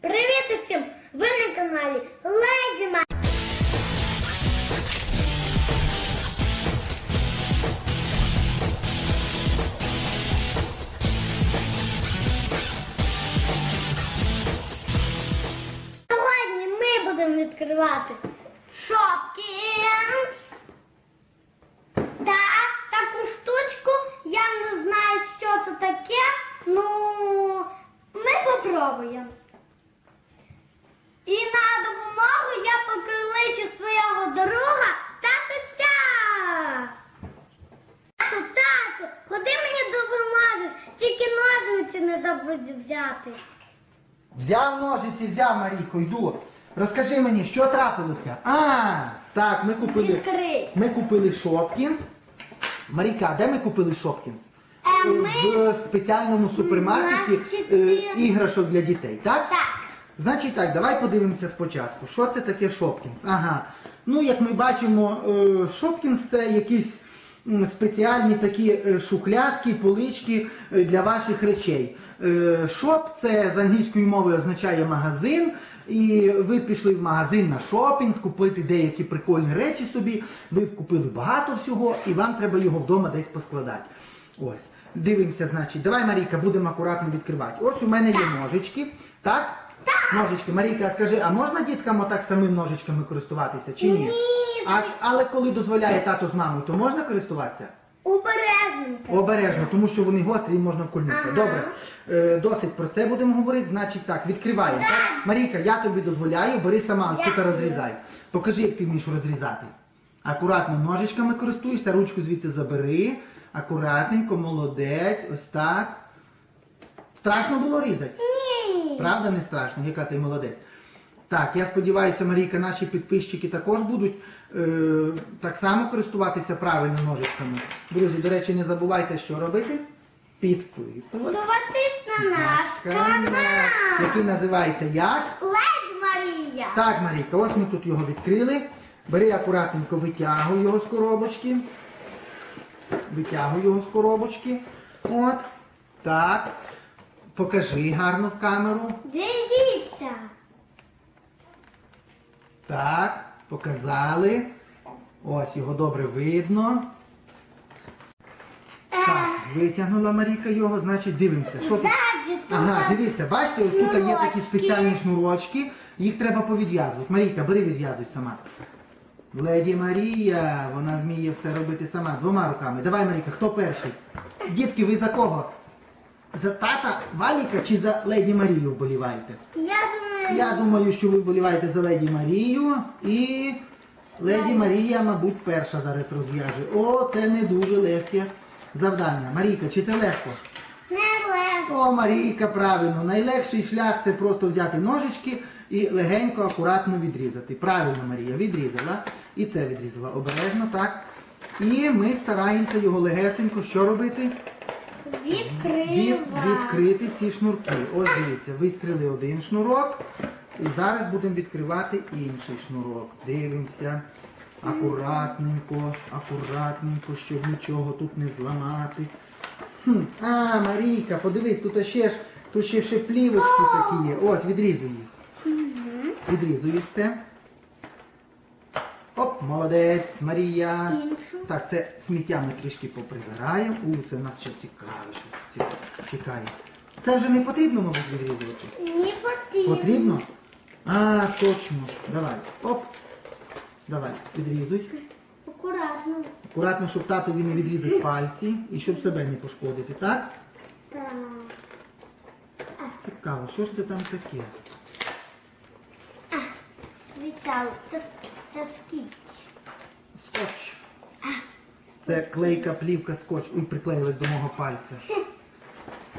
Привіт усім! Ви на каналі Леді Ма. Сьогодні ми будемо відкривати Шопкінс. Так, таку штучку. Я не знаю, що це таке. Ну, ми попробуємо. І на допомогу я покличу свого друга татуся. Тату, тату, ходи мені допоможеш, тільки ножниці не забудь взяти. Взяв ножиці, взяв Марійко, йду. Розкажи мені, що трапилося? А, так, ми купили. Відкрий. Ми купили Шопкінс. Марійка, а де ми купили Шопкінс? Е, ми- В спеціальному супермаркеті Маркеті. е, іграшок для дітей, так? Так. Значить так, давай подивимося спочатку. Що це таке Шопкінс? Ага. Ну, як ми бачимо, е, Шопкінс це якісь м, спеціальні такі е, шухлядки, полички е, для ваших речей. Е, Шоп це з англійської мови означає магазин. І ви пішли в магазин на шопінг, купити деякі прикольні речі собі. Ви купили багато всього, і вам треба його вдома десь поскладати. Ось. Дивимося, значить. Давай, Марійка, будемо акуратно відкривати. Ось у мене є ножички. Так? Ножички. Марійка, скажи, а можна діткам отак самим ножичками користуватися чи ні? Ні, А, але коли дозволяє тато з мамою, то можна користуватися? Обережненько. Обережно, тому що вони гострі і можна вкольнутися. Ага. Добре, е, досить про це будемо говорити. Значить так, відкриваємо. Так? Марійка, я тобі дозволяю, бери сама, ось тут Дякую. розрізай. Покажи, як ти вмієш розрізати. Акуратно ножичками користуєшся, ручку звідси забери. Акуратненько, молодець, ось так. Страшно було різати? Ні. Правда, не страшно, яка ти молодець. Так, я сподіваюся, Марійка, наші підписчики також будуть е, так само користуватися правильно ножичками. Друзі, до речі, не забувайте, що робити. Підписувати. Суватись на наш канал. який називається як? Ледь Марія. Так, Марійка, ось ми тут його відкрили. Бери акуратненько, витягуй його з коробочки. Витягуй його з коробочки. От. Так. Покажи гарно в камеру. Дивіться. Так, показали. Ось його добре видно. Так, витягнула Маріка його, значить дивимося. Що тут? Ззаді тут. Ага, дивіться, бачите, ось тут є такі шнурочки. спеціальні шнурочки, їх треба повідв'язувати. Марійка, бери відв'язуй сама. Леді Марія, вона вміє все робити сама, двома руками. Давай, Марійка, хто перший? Дітки, ви за кого? За тата Валіка чи за леді Марію вболіваєте? Я думаю, Я думаю, що ви вболіваєте за леді Марію і леді Марія, мабуть, перша зараз розв'яже. О, це не дуже легке завдання. Марійка, чи це легко? не легко. О, Марійка, правильно. Найлегший шлях це просто взяти ножички і легенько, акуратно відрізати. Правильно, Марія, відрізала. І це відрізала. Обережно, так. І ми стараємося його легесенько що робити? Від, відкрити ці шнурки. Ось дивіться, відкрили один шнурок. І зараз будемо відкривати інший шнурок. Дивимося. Акуратненько, акуратненько, щоб нічого тут не зламати. Хм. А, Марійка, подивись, тут ще ж тут ще, ще плівочки такі є. Ось, відрізуй їх. Відрізуєш це. Оп, молодець, Марія. Іншу. Так, це сміття ми трішки поприбираємо. У, це в нас ще цікаве, щось цікаве. чекає. Це вже не потрібно, мабуть, відрізувати. Не потрібно. Потрібно? А, точно. Давай. Оп. Давай, відрізуй. Акуратно. Акуратно, щоб татові не відрізати пальці і щоб себе не пошкодити, так? Так. Цікаво, що ж це там таке? Світяло. Це, це скіч. Скотч. Це клейка плівка скотч. Ой, приклеїлась до мого пальця.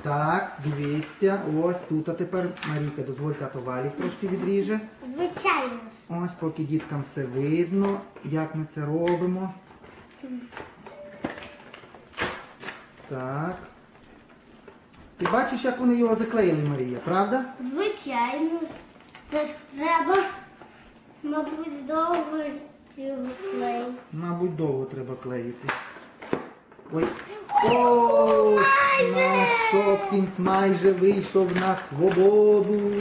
Так, дивіться, ось тут а тепер Марійка, дозволь тато Валік трошки відріже. Звичайно. Ось поки діткам все видно, як ми це робимо. Так. Ти бачиш, як вони його заклеїли, Марія, правда? Звичайно. Це ж треба, мабуть, довго цього клеїти. Мабуть, довго треба клеїти. Ой. О, наш Шопкінс майже вийшов на свободу.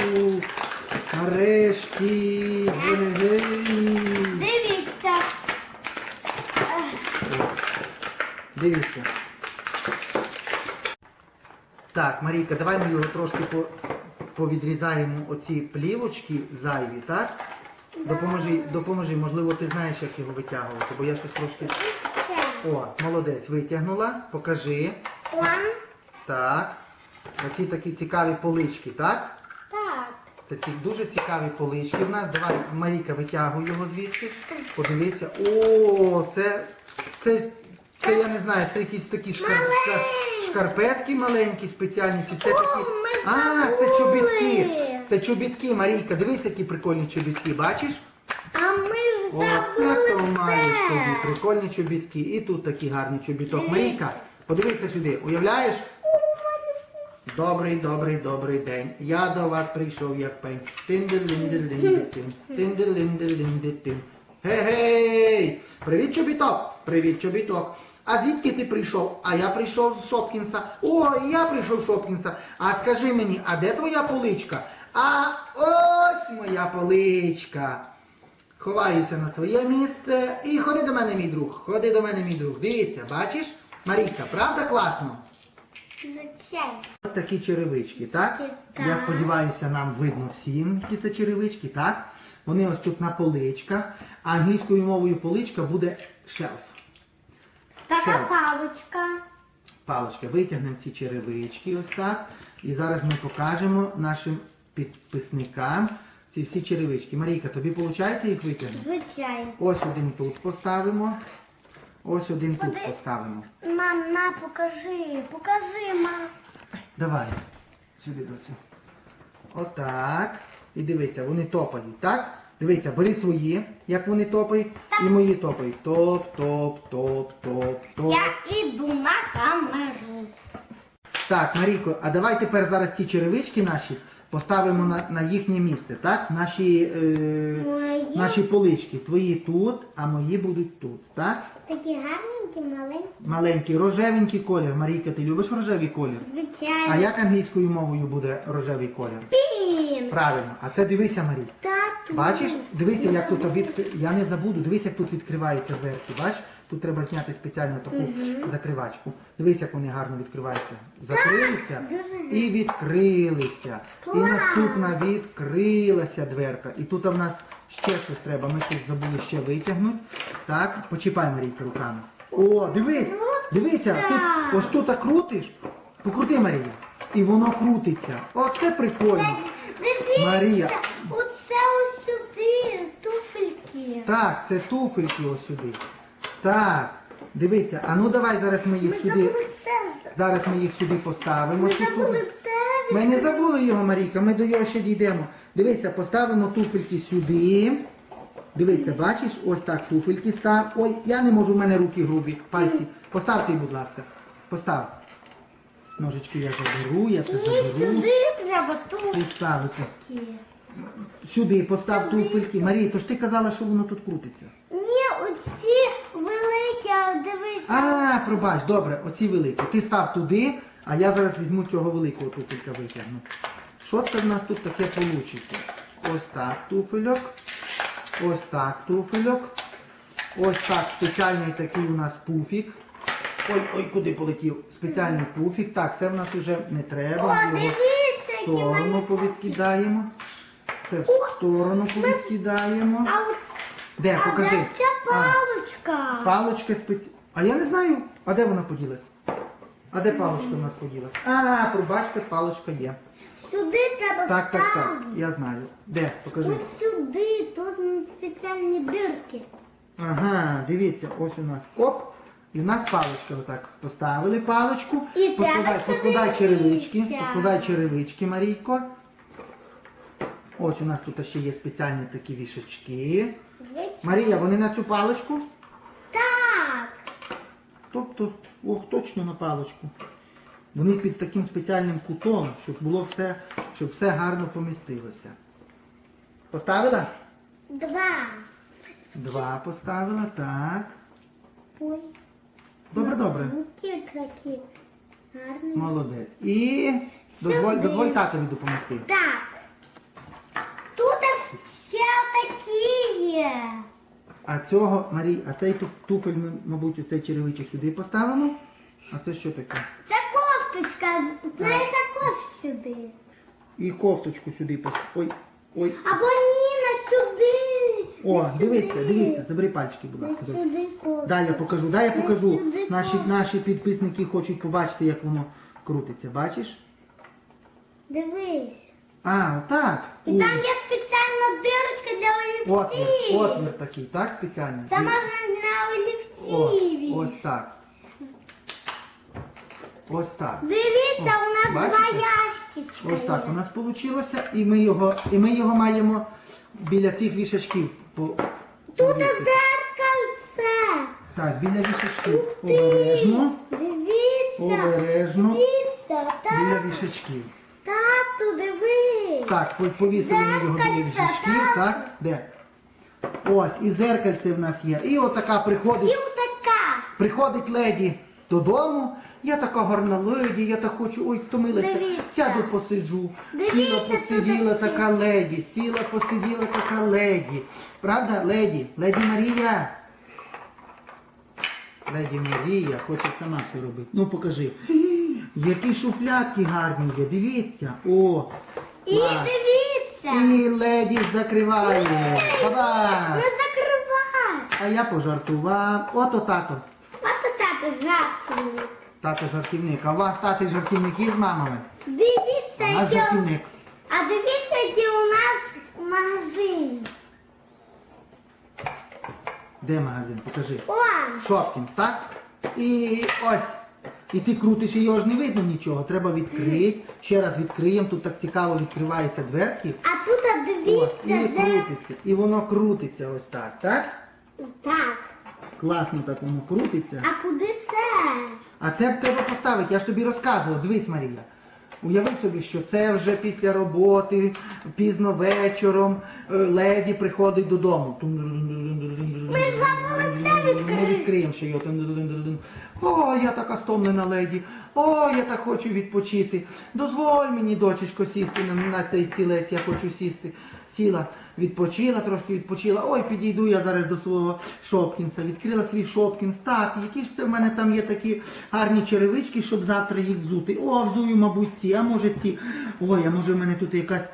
Нарешті. Дивіться. Дивіться. Так, Марійка, давай ми його трошки по, повідрізаємо оці плівочки зайві, так? Допоможи, допоможи, можливо, ти знаєш, як його витягувати, бо я щось трошки. О, молодець, витягнула, покажи. Так. Оці такі цікаві полички, так? Так. Це ці дуже цікаві полички в нас. Давай, Марійка, витягуй його звідси. Подивися. О, це, це, це я не знаю, це якісь такі шкар, шкар, шкарпетки маленькі, спеціальні, чи це такі. ми А, це чобітки. Це чобітки, Марійка. Дивись, які прикольні чобітки, бачиш? А ми ж Оце забули то маєш тобі. це. Прикольні чобітки. І тут такий гарний чобіток. Марійка, подивися сюди, уявляєш? Добрий, добрий, добрий день. Я до вас прийшов як пень. Тин-дин-дин-дин-дин-дин. Тин-дин-дин-дин-дин-дин. Гей-гей! Привіт, чобіток! Привіт, чобіток! А звідки ти прийшов? А я прийшов з Шопкінса. О, і я прийшов з Шопкінса. А скажи мені, а де твоя поличка? А ось моя поличка. Ховаюся на своє місце і ходи до мене, мій друг. Ходи до мене, мій друг. Дивіться, бачиш? Марійка, правда класно? Звичайно. Ось такі черевички, так? Так. Я сподіваюся, нам видно всім, які це черевички, так? Вони ось тут на поличках. А англійською мовою поличка буде shelf. Така Ще. палочка. Паличка. Витягнемо ці черевички ось так. І зараз ми покажемо нашим підписникам ці всі черевички. Марійка, тобі виходить їх витягнути? Звичайно. Ось один тут поставимо. Ось один тут поставимо. Мам, на, покажи, покажи, мам. Давай. Сюди доцю. Отак. І дивися, вони топають, так? Дивися, бери свої, як вони топають, і мої топають. Топ, топ, топ, топ, топ. Я іду на камеру. Так, Марійко, а давай тепер зараз ці черевички наші поставимо на, на їхнє місце, так? Наші, е, Мої? наші полички. Твої тут, а мої будуть тут, так? Такі гарненькі, маленькі. Маленький рожевенький колір. Марійка, ти любиш рожевий колір? Звичайно. А як англійською мовою буде рожевий колір? Пін. Правильно, а це дивися, Марій. Тату. Бачиш? Дивися, як тут від... Я не забуду, дивись, як тут відкриваються дверки. Бач? Тут треба зняти спеціально таку закривачку. Дивись, як вони гарно відкриваються. Закрилися і відкрилися. І наступна відкрилася дверка. І тут в нас ще щось треба. Ми щось забули ще витягнути. Так, почіпай, Марійка, руками. О, дивись! Дивися, тут, ось тут крутиш. Покрути, Марія. І воно крутиться. Оце прикольно. Дивіться, Марія. оце ось сюди, туфельки. Так, це туфельки ось сюди. Так, дивися, а ну давай зараз ми їх Ми сюди. забули це. Зараз ми їх сюди поставимо. Ми ці забули це. Ми не забули його, Марійка, ми до його ще дійдемо. Дивися, поставимо туфельки сюди. Дивися, бачиш, ось так туфельки став. Ой, я не можу, в мене руки грубі, пальці. Постав ти, будь ласка. Постав. Ножички я заберу, я це Ні, заберу. сюди треба туфельки. Поставити. Сюди постав туфельки. Марія, то ж ти казала, що воно тут крутиться. Ні, оці а дивися. А, пробач, добре, оці великі. Ти став туди, а я зараз візьму цього великого туфелька витягну. Що це в нас тут таке вийде? Ось так туфельок. Ось так туфельок. Ось так спеціальний такий у нас пуфік. Ой, ой, куди полетів? Спеціальний пуфік. Так, це в нас вже не треба. О, Ми його дивіться, в які сторону повідкидаємо. Це в сторону повідкидаємо. А от Де, а покажи. де ця А. паличка? Палочка спеці... А я не знаю, а де вона поділась? А де палочка у нас поділась? А, пробачте, палочка є. Сюди треба Так, так, так, вставити. я знаю. Де? Покажи. Ось сюди, тут спеціальні дирки. Ага, дивіться, ось у нас оп. І в нас паличка отак. Поставили паличку. І поскладай, треба поскладай сюди черевички. лізти. Поскладай черевички, Марійко. Ось у нас тут ще є спеціальні такі вішачки. Звичайно. Марія, вони на цю паличку? Так. Тобто, ох, точно на паличку. Вони під таким спеціальним кутом, щоб було все, щоб все гарно помістилося. Поставила? Два. Два поставила, так. Ой. Добре, добре. Руки такі. Гарні. Молодець. І дозволь, дозволь татові допомогти. Так. Тут такі є. А цього, Марій, а цей ту- туфель ми, мабуть, у цей черевичок сюди поставимо. А це що таке? Це кофточка, в неї також сюди. І кофточку сюди пос... Ой, ой. Або ні, на сюди. О, дивіться, дивіться, забери пальчики, будь ласка. сюди кофточку. Дай я покажу, дай я покажу. сюди Наші, підписники хочуть побачити, як воно крутиться. Бачиш? Дивись. А, так. І там є спеціальна дирочка для Отвір, олівців. отвір такий, так, спеціальний. Це І- можна на О, олівці. ось так. Ось так. Дивіться, у нас Бачите? два ящичка. Ось так у є. нас вийшло, і ми його, і ми його маємо біля цих вішачків. по- Тут повісити. зеркальце. Так, біля вішачків. Ух ти. Обережно. Дивіться. Обережно. Дивіться, Біля так. вішачків. Так, повісили ми його біля вішачків, так. Де? Ось, і зеркальце в нас є. І отака І приходить, отака. приходить леді додому. Я така гарна леді, я так хочу, ой, втомилася. Дивіться. Сяду посиджу. Дивіться, сіла, посиділа така леді, сіла, посиділа така леді. Правда, леді? Леді Марія. Леді Марія хоче сама все робити. Ну покажи. Які шуфлятки гарні є, дивіться. О, І клас. дивіться. І леді закриває. Баба! Не закривай. А я пожартував. Ото тато. Ото тато жартівник. Тато жартівник. А у вас тати жартівники з мамами? Дивіться, А нас що... жартівник. А дивіться, які у нас магазин. Де магазин? Покажи. Он. Шопкінс, так? І ось. І ти крутиш і його ж не видно нічого. Треба відкрити. Ще раз відкриємо. Тут так цікаво відкриваються дверки. А тут а Ось, дивіться, і де... крутиться. І воно крутиться ось так, так? Так. Класно так воно крутиться. А куди це? А це треба поставити, я ж тобі розказував, дивись, Марія. Уяви собі, що це вже після роботи, пізно вечором, е, леді приходить додому. Ми забули це відкрити. Ми відкриємо ще його. О, я така стомлена леді. О, я так хочу відпочити. Дозволь мені, дочечко, сісти на, на цей стілець, я хочу сісти. Сіла, відпочила, трошки відпочила. Ой, підійду я зараз до свого Шопкінса. Відкрила свій Шопкінс. Так, які ж це в мене там є такі гарні черевички, щоб завтра їх взути. О, взую, мабуть, ці, а може ці. Ой, а може в мене тут якась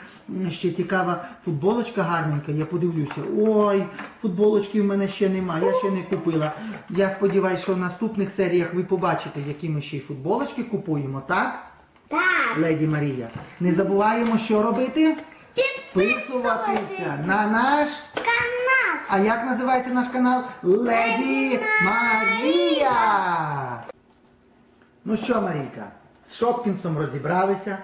ще цікава футболочка гарненька, я подивлюся. Ой, футболочки в мене ще нема, я ще не купила. Я сподіваюся, що в наступних серіях ви побачите, які ми ще й футболочки купуємо, так? Так. Леді Марія. Не забуваємо, що робити? Підписуватися Підписуватися на наш. канал. А як називається наш канал? Леді Марія. Ну що, Марійка, з Шопкінсом розібралися,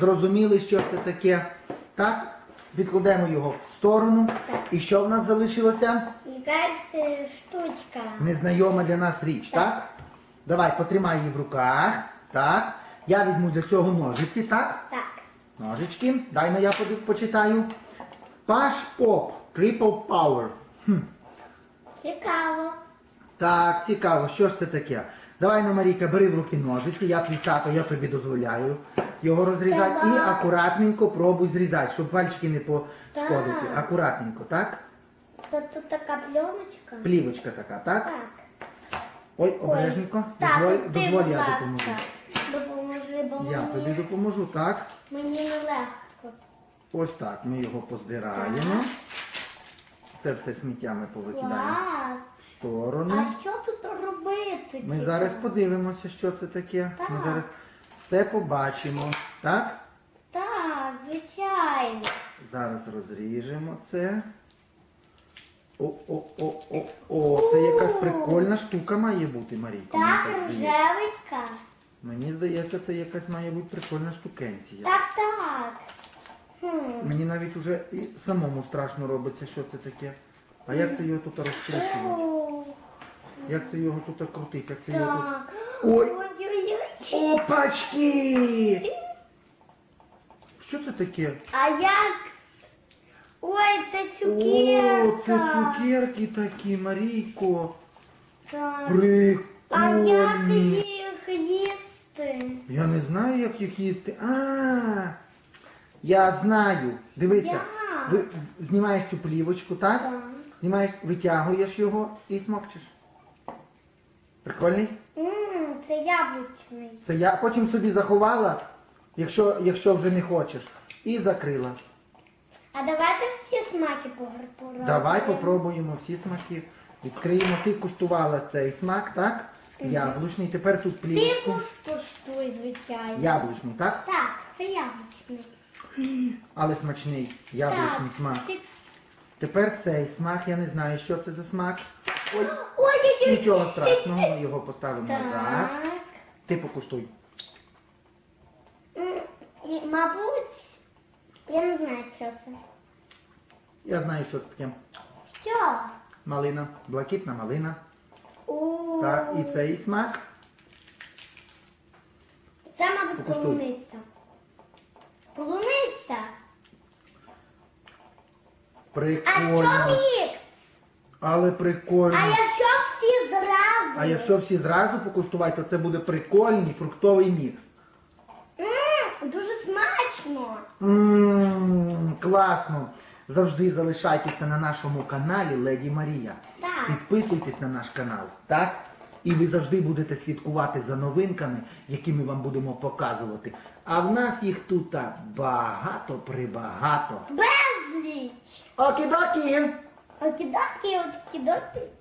зрозуміли, що це таке. Так? Відкладемо його в сторону. І що в нас залишилося? Якась е, штучка. Незнайома для нас річ, так? Давай, потримай її в руках. Так. Я візьму для цього ножиці, так? Так. Ножички. Дай ну я поди- почитаю. Паш Поп. Triple Power. Хм. Цікаво. Так, цікаво, що ж це таке? Давай ну, Марійка, бери в руки ножиці, я твій тато, я тобі дозволяю його розрізати і Давай. акуратненько пробуй зрізати, щоб пальчики не пошкодити. Так. Акуратненько, так? Це тут така пленочка. Плівочка така, так? Так. Ой, обережненько. Так, Дозволь, ти, дозволь будь я ласка. допоможу. Допоможи, бо Я мені, тобі допоможу, так? мені нелегко. Ось так, ми його поздираємо. Це все сміття ми повикидаємо Клас. в сторону. А що тут робити? Ми зараз подивимося, що це таке. Ми Так. зараз все побачимо. Так? Так, звичайно. Зараз розріжемо це. О, о, о, о, о, це якась прикольна штука має бути, Марійко. мені Так, здається. рожевенька. Мені здається, це якась має бути прикольна штукенція. Так, так. Хм. Мені навіть уже і самому страшно робиться, що це таке. А як це його тут розкручувати? Як це його тут крутити? Як це його тут... Так. Ой-ой-ой. Опачки! Що це таке? А як? Ой, це О, це цукерки такі, Марійко. Так. А Прикольні. як їх їсти? Я не знаю, як їх їсти. А, я знаю. Дивися. Як? Ви знімаєш цю плівочку, так? Так. Знімаєш, витягуєш його і смокчеш. Прикольний? Це яблучний. Це я потім собі заховала, якщо, якщо вже не хочеш. І закрила. А давайте всі смаки попробуємо. Давай попробуємо всі смаки. Відкриємо. Ти куштувала цей смак, так? Яблучний. Тепер тут Ти плівочку. куштуй, звичайно. Яблучний, так? Так, це яблучний. Але смачний. Яблучний смак. Ти- Тепер цей смак, я не знаю, що це за смак. Ой, Ой-ой-ой. нічого страшного, ми його поставимо назад. Так. Ти покуштуй. М, і, Мабуть, я не знаю, що це. Я знаю, що це таке. Що? Малина, блакитна малина. У, Так, і цей смак. Це, мабуть, Покуштуй. полуниця. Полуниця. А що мікс? Але прикольно. А якщо всі зразу? А якщо всі зразу покуштувати, то це буде прикольний фруктовий мікс. М, дуже смачно. Ммм, класно. Завжди залишайтеся на нашому каналі Леді Марія. Так. Підписуйтесь на наш канал, так? І ви завжди будете слідкувати за новинками, які ми вам будемо показувати. А в нас їх тут багато прибагато. Безліч. Aqui daqui. Aqui daqui, aqui daqui.